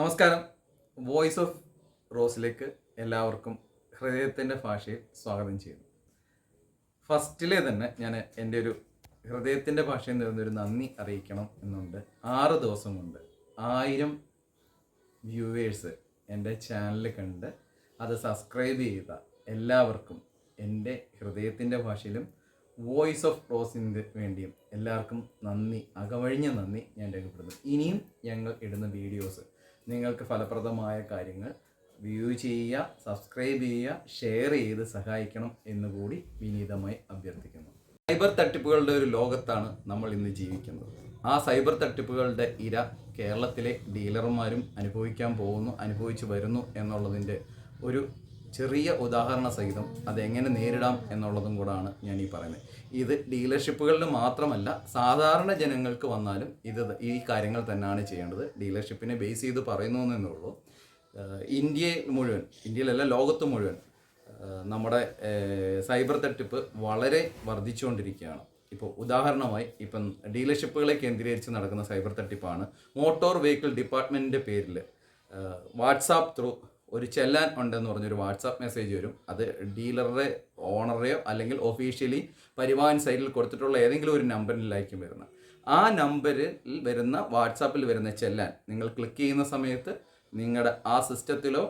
നമസ്കാരം. Voice of റോസിലേക്ക് എല്ലാവർക്കും ഹൃദയത്തിന്റെ ഭാഷയിൽ സ്വാഗതം ചെയ്യുന്നു. ഫസ്റ്റിലെ തന്നെ ഞാൻ എന്റെ ഒരു ഹൃദയത്തിന്റെ ഭാഷയിൽ നിന്നൊരു നന്ദി അറിയിക്കണം എന്നുണ്ട്. ആറ് ദിവസം കൊണ്ട് ആയിരം വ്യൂവേഴ്സ് എന്റെ ചാനൽ കണ്ട് അത് സബ്സ്ക്രൈബ് ചെയ്ത എല്ലാവർക്കും എന്റെ ഹൃദയത്തിന്റെ ഭാഷയിലും വോയിസ് ഓഫ് റോസിന് വേണ്ടിയും എല്ലാവർക്കും നന്ദി അകവഴിഞ്ഞ നന്ദി ഞാൻ രേഖപ്പെടുന്നു ഇനിയും ഞങ്ങൾ ഇടുന്ന വീഡിയോസ് നിങ്ങൾക്ക് ഫലപ്രദമായ കാര്യങ്ങൾ വ്യൂ ചെയ്യുക സബ്സ്ക്രൈബ് ചെയ്യുക ഷെയർ ചെയ്ത് സഹായിക്കണം എന്നുകൂടി വിനീതമായി അഭ്യർത്ഥിക്കുന്നു. സൈബർ തട്ടിപ്പുകളുടെ ഒരു ലോകത്താണ് നമ്മൾ ഇന്ന് ജീവിക്കുന്നത്. ആ സൈബർ തട്ടിപ്പുകളുടെ ഇര കേരളത്തിലെ ഡീലർമാരും അനുഭവിക്കാൻ പോകുന്നു അനുഭവിച്ചു വരുന്നു എന്നുള്ളതിന്റെ ഒരു ചെറിയ ഉദാഹരണ സഹിതം അതെങ്ങനെ നേരിടാം എന്നുള്ളതും കൂടാണ് ഞാൻ ഈ പറയുന്നത്. ഇത് ഡീലർഷിപ്പുകളിൽ മാത്രമല്ല സാധാരണ ജനങ്ങൾക്ക് വന്നാലും ഇത് ഈ കാര്യങ്ങൾ തന്നെയാണ് ചെയ്യേണ്ടത്. ഡീലർഷിപ്പിനെ ബേസ് ചെയ്ത് പറയുന്നു എന്നുള്ളൂ ഇന്ത്യ ഇന്ത്യയിൽ മുഴുവൻ ഇന്ത്യയിലല്ല ലോകത്ത് മുഴുവൻ നമ്മുടെ സൈബർ തട്ടിപ്പ് വളരെ വർദ്ധിച്ചുകൊണ്ടിരിക്കുകയാണ്. ഇപ്പോൾ ഉദാഹരണമായി ഇപ്പം ഡീലർഷിപ്പുകളെ കേന്ദ്രീകരിച്ച് നടക്കുന്ന സൈബർ തട്ടിപ്പാണ്. മോട്ടോർ വെഹിക്കിൾ ഡിപ്പാർട്ട്മെന്റിന്റെ പേരിൽ വാട്സാപ്പ് ത്രൂ ഒരു ചെല്ലാൻ ഉണ്ടെന്ന് പറഞ്ഞൊരു വാട്സാപ്പ് മെസ്സേജ് വരും. അത് ഡീലറുടെ ഓണറെയോ അല്ലെങ്കിൽ ഒഫീഷ്യലി പരിവാഹൻ സൈറ്റിൽ കൊടുത്തിട്ടുള്ള ഏതെങ്കിലും ഒരു നമ്പറിലായിരിക്കും വരുന്നത്. ആ നമ്പറിൽ വരുന്ന വാട്സാപ്പിൽ വരുന്ന ചെല്ലാൻ നിങ്ങൾ ക്ലിക്ക് ചെയ്യുന്ന സമയത്ത് നിങ്ങളുടെ ആ സിസ്റ്റത്തിലോ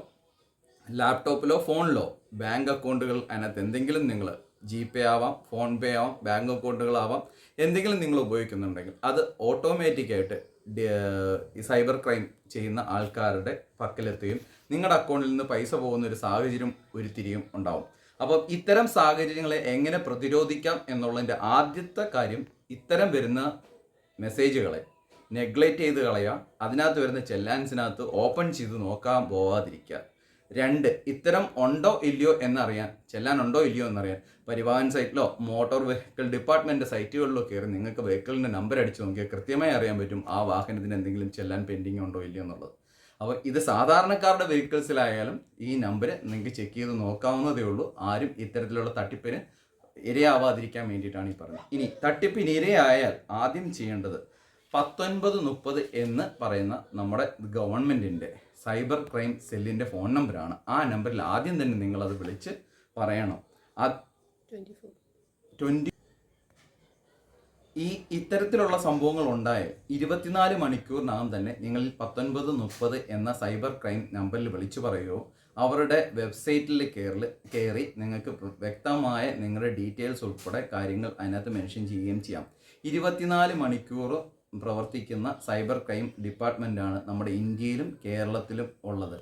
ലാപ്ടോപ്പിലോ ഫോണിലോ ബാങ്ക് അക്കൗണ്ടുകൾ അതിനകത്ത് എന്തെങ്കിലും നിങ്ങൾ ജി പേ ആവാം ഫോൺ പേ ആവാം ബാങ്ക് അക്കൗണ്ടുകളാവാം എന്തെങ്കിലും നിങ്ങൾ ഉപയോഗിക്കുന്നുണ്ടെങ്കിൽ അത് ഓട്ടോമാറ്റിക്കായിട്ട് സൈബർ ക്രൈം ചെയ്യുന്ന ആൾക്കാരുടെ പക്കലെത്തുകയും നിങ്ങളുടെ അക്കൗണ്ടിൽ നിന്ന് പൈസ പോകുന്ന ഒരു സാഹചര്യം ഉരുത്തിരിയും ഉണ്ടാവും. അപ്പം ഇത്തരം സാഹചര്യങ്ങളെ എങ്ങനെ പ്രതിരോധിക്കാം എന്നുള്ളതിന്റെ ആദ്യത്തെ കാര്യം ഇത്തരം വരുന്ന മെസ്സേജുകളെ നെഗ്ലക്റ്റ് ചെയ്ത് കളയുക അതിനകത്ത് വരുന്ന ചെല്ലാൻസിനകത്ത് ഓപ്പൺ ചെയ്ത് നോക്കാൻ പോവാതിരിക്കുക രണ്ട് ഇത്തരം ഉണ്ടോ ഇല്ലയോ എന്നറിയാൻ ചെല്ലാൻ ഉണ്ടോ ഇല്ലയോ എന്നറിയാൻ പരിവാഹൻ സൈറ്റിലോ മോട്ടോർ വെഹിക്കിൾ ഡിപ്പാർട്ട്മെന്റ് സൈറ്റുകളിലോ കയറി നിങ്ങൾക്ക് വെഹിക്കിളിന്റെ നമ്പർ അടിച്ച് നോക്കിയാൽ കൃത്യമായി അറിയാൻ പറ്റും ആ വാഹനത്തിന് എന്തെങ്കിലും ചെല്ലാൻ പെൻഡിങ് ഉണ്ടോ ഇല്ലയോ എന്നുള്ളത്. അപ്പോൾ ഇത് സാധാരണക്കാരുടെ വെഹിക്കിൾസിലായാലും ഈ നമ്പർ നിങ്ങൾക്ക് ചെക്ക് ചെയ്ത് നോക്കാവുന്നതേ ഉള്ളൂ. ആരും ഇത്തരത്തിലുള്ള തട്ടിപ്പിന് ഇരയാവാതിരിക്കാൻ വേണ്ടിയിട്ടാണ് ഈ പറഞ്ഞത്. ഇനി തട്ടിപ്പിന് ഇരയായാൽ ആദ്യം ചെയ്യേണ്ടത് പത്തൊൻപത് മുപ്പത് എന്ന് പറയുന്ന നമ്മുടെ ഗവൺമെന്റിന്റെ സൈബർ ക്രൈം സെല്ലിന്റെ ഫോൺ നമ്പറാണ് ആ നമ്പറിൽ ആദ്യം തന്നെ നിങ്ങളത് വിളിച്ച് പറയണം. ആ ട്വന്റി ഈ ഇത്തരത്തിലുള്ള സംഭവങ്ങൾ ഉണ്ടായ ഇരുപത്തിനാല് മണിക്കൂറിനകം തന്നെ നിങ്ങൾ പത്തൊൻപത് മുപ്പത് എന്ന സൈബർ ക്രൈം നമ്പറിൽ വിളിച്ചു പറയുകയോ അവരുടെ വെബ്സൈറ്റിൽ കയറി കയറി നിങ്ങൾക്ക് വ്യക്തമായ നിങ്ങളുടെ ഡീറ്റെയിൽസ് ഉൾപ്പെടെ കാര്യങ്ങൾ അതിനകത്ത് മെൻഷൻ ചെയ്യുകയും ചെയ്യാം. ഇരുപത്തിനാല് മണിക്കൂർ പ്രവർത്തിക്കുന്ന സൈബർ ക്രൈം ഡിപ്പാർട്ട്മെന്റാണ് നമ്മുടെ ഇന്ത്യയിലും കേരളത്തിലും ഉള്ളത്.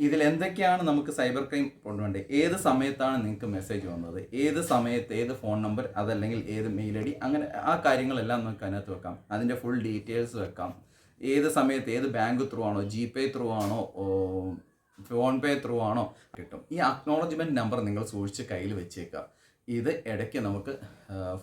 ഇതിൽ എന്തൊക്കെയാണ് നമുക്ക് സൈബർ ക്രൈം കൊണ്ടുവേണ്ടത് ഏത് സമയത്താണ് നിങ്ങൾക്ക് മെസ്സേജ് വന്നത്? ഏത് സമയത്ത് ഏത് ഫോൺ നമ്പർ അതല്ലെങ്കിൽ ഏത് മെയിൽ ഐ ഡി അങ്ങനെ ആ കാര്യങ്ങളെല്ലാം നമുക്ക് അതിനകത്ത് വെക്കാം. അതിന്റെ ഫുൾ ഡീറ്റെയിൽസ് വെക്കാം. ഏത് സമയത്ത് ഏത് ബാങ്ക് ത്രൂ ആണോ ജി പേ ത്രൂ ആണോ ഫോൺ പേ ത്രൂ ആണോ കിട്ടും. ഈ അക്നോളജ്മെന്റ് നമ്പർ നിങ്ങൾ സൂക്ഷിച്ച് കയ്യിൽ വെച്ചേക്കുക. ഇത് ഇടയ്ക്ക് നമുക്ക്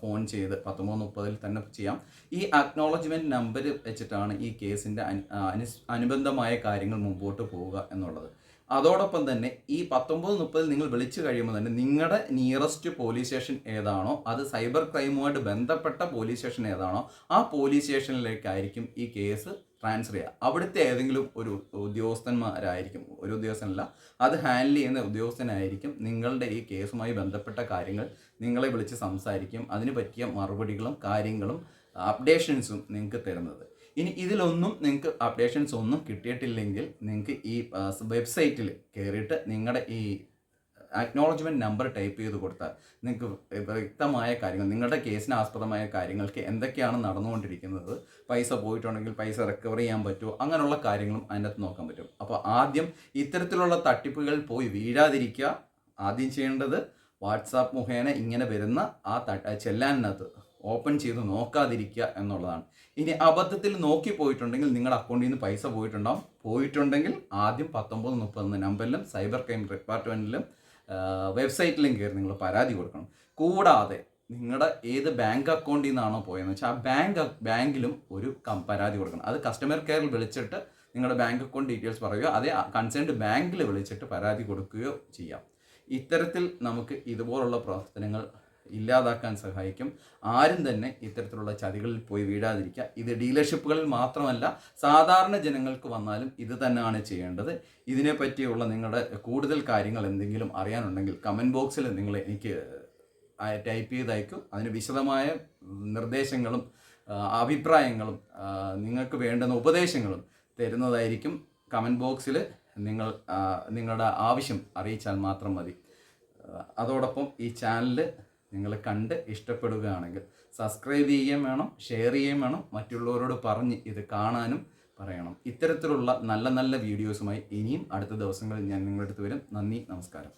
ഫോൺ ചെയ്ത് പത്തൊമ്പത് മുപ്പതിൽ തന്നെ ചെയ്യാം. ഈ അക്നോളജ്മെന്റ് നമ്പർ വെച്ചിട്ടാണ് ഈ കേസിന്റെ അനു- അനുബന്ധമായ കാര്യങ്ങൾ മുമ്പോട്ട് പോവുക എന്നുള്ളത്. അതോടൊപ്പം തന്നെ ഈ പത്തൊമ്പത് മുപ്പതിൽ നിങ്ങൾ വിളിച്ചു കഴിയുമ്പോൾ തന്നെ നിങ്ങളുടെ നിയറസ്റ്റ് പോലീസ് സ്റ്റേഷൻ ഏതാണോ അത് സൈബർ ക്രൈമുമായിട്ട് ബന്ധപ്പെട്ട പോലീസ് സ്റ്റേഷൻ ഏതാണോ ആ പോലീസ് സ്റ്റേഷനിലേക്കായിരിക്കും ഈ കേസ് ട്രാൻസ്ഫർ ചെയ്യുക. അവിടുത്തെ ഏതെങ്കിലും ഒരു ഉദ്യോഗസ്ഥന്മാരായിരിക്കും ഒരു ഉദ്യോഗസ്ഥനല്ല അത് ഹാൻഡിൽ ചെയ്യുന്ന ഉദ്യോഗസ്ഥനായിരിക്കും നിങ്ങളുടെ ഈ കേസുമായി ബന്ധപ്പെട്ട കാര്യങ്ങൾ നിങ്ങളെ വിളിച്ച് സംസാരിക്കും അതിന് പറ്റിയ മറുപടികളും കാര്യങ്ങളും അപ്ഡേഷൻസും നിങ്ങൾക്ക് തരുന്നത്. ഇനി ഇതിലൊന്നും നിങ്ങൾക്ക് അപ്ഡേഷൻസ് ഒന്നും കിട്ടിയിട്ടില്ലെങ്കിൽ നിങ്ങൾക്ക് ഈ വെബ്സൈറ്റിൽ കയറിയിട്ട് നിങ്ങളുടെ ഈ അക്നോളജ്മെന്റ് നമ്പർ ടൈപ്പ് ചെയ്ത് കൊടുത്താൽ നിങ്ങൾക്ക് വ്യക്തമായ കാര്യങ്ങൾ നിങ്ങളുടെ കേസിന് ആസ്പദമായ കാര്യങ്ങൾക്ക് എന്തൊക്കെയാണ് നടന്നുകൊണ്ടിരിക്കുന്നത് പൈസ പോയിട്ടുണ്ടെങ്കിൽ പൈസ റിക്കവർ ചെയ്യാൻ പറ്റുമോ അങ്ങനെയുള്ള കാര്യങ്ങളും അതിനകത്ത് നോക്കാൻ പറ്റും. അപ്പോൾ ആദ്യം ഇത്തരത്തിലുള്ള തട്ടിപ്പുകൾ പോയി വീഴാതിരിക്കുക. ആദ്യം ചെയ്യേണ്ടത് വാട്സാപ്പ് മുഖേന ഇങ്ങനെ വരുന്ന ആ തട്ട ചെല്ലാനകത്ത് ഓപ്പൺ ചെയ്ത് നോക്കാതിരിക്കുക എന്നുള്ളതാണ്. ഇനി അബദ്ധത്തിൽ നോക്കി പോയിട്ടുണ്ടെങ്കിൽ നിങ്ങളുടെ അക്കൗണ്ടിൽ നിന്ന് പൈസ പോയിട്ടുണ്ടാവും. പോയിട്ടുണ്ടെങ്കിൽ ആദ്യം പത്തൊമ്പത് മുപ്പത് എന്ന നമ്പറിലും സൈബർ ക്രൈം ഡിപ്പാർട്ട്മെന്റിലും വെബ്സൈറ്റിലും കയറി നിങ്ങൾ പരാതി കൊടുക്കണം. കൂടാതെ നിങ്ങളുടെ ഏത് ബാങ്ക് അക്കൗണ്ടിൽ നിന്നാണോ പോയതെന്ന് വെച്ചാൽ ആ ബാങ്ക് ബാങ്കിലും ഒരു പരാതി കൊടുക്കണം. അത് കസ്റ്റമർ കെയറിൽ വിളിച്ചിട്ട് നിങ്ങളുടെ ബാങ്ക് അക്കൗണ്ട് ഡീറ്റെയിൽസ് പറയുകയോ അതേ കൺസേൺഡ് ബാങ്കിൽ വിളിച്ചിട്ട് പരാതി കൊടുക്കുകയോ ചെയ്യാം. ഇത്തരത്തിൽ നമുക്ക് ഇതുപോലുള്ള പ്രവർത്തനങ്ങൾ ഇല്ലാതാക്കാൻ സഹായിക്കും. ആരും തന്നെ ഇത്തരത്തിലുള്ള ചതികളിൽ പോയി വീഴാതിരിക്കുക. ഇത് ഡീലർഷിപ്പുകളിൽ മാത്രമല്ല സാധാരണ ജനങ്ങൾക്ക് വന്നാലും ഇത് തന്നെയാണ് ചെയ്യേണ്ടത്. ഇതിനെപ്പറ്റിയുള്ള നിങ്ങളുടെ കൂടുതൽ കാര്യങ്ങൾ എന്തെങ്കിലും അറിയാനുണ്ടെങ്കിൽ കമന്റ് ബോക്സിൽ നിങ്ങൾ എനിക്ക് ടൈപ്പ് ചെയ്ത് അയക്കും അതിന് വിശദമായ നിർദ്ദേശങ്ങളും അഭിപ്രായങ്ങളും നിങ്ങൾക്ക് വേണ്ടുന്ന ഉപദേശങ്ങളും തരുന്നതായിരിക്കും. കമന്റ് ബോക്സിൽ നിങ്ങൾ നിങ്ങളുടെ ആവശ്യം അറിയിച്ചാൽ മാത്രം മതി. അതോടൊപ്പം ഈ ചാനൽ നിങ്ങൾ കണ്ട് ഇഷ്ടപ്പെടുകയാണെങ്കിൽ സബ്സ്ക്രൈബ് ചെയ്യുകയും വേണം ഷെയർ ചെയ്യുകയും വേണം മറ്റുള്ളവരോട് പറഞ്ഞ് ഇത് കാണാനും പറയണം. ഇത്തരത്തിലുള്ള നല്ല നല്ല വീഡിയോസുമായി ഇനിയും അടുത്ത ദിവസങ്ങളിൽ ഞാൻ നിങ്ങളുടെ അടുത്ത് വരും. നന്ദി നമസ്കാരം.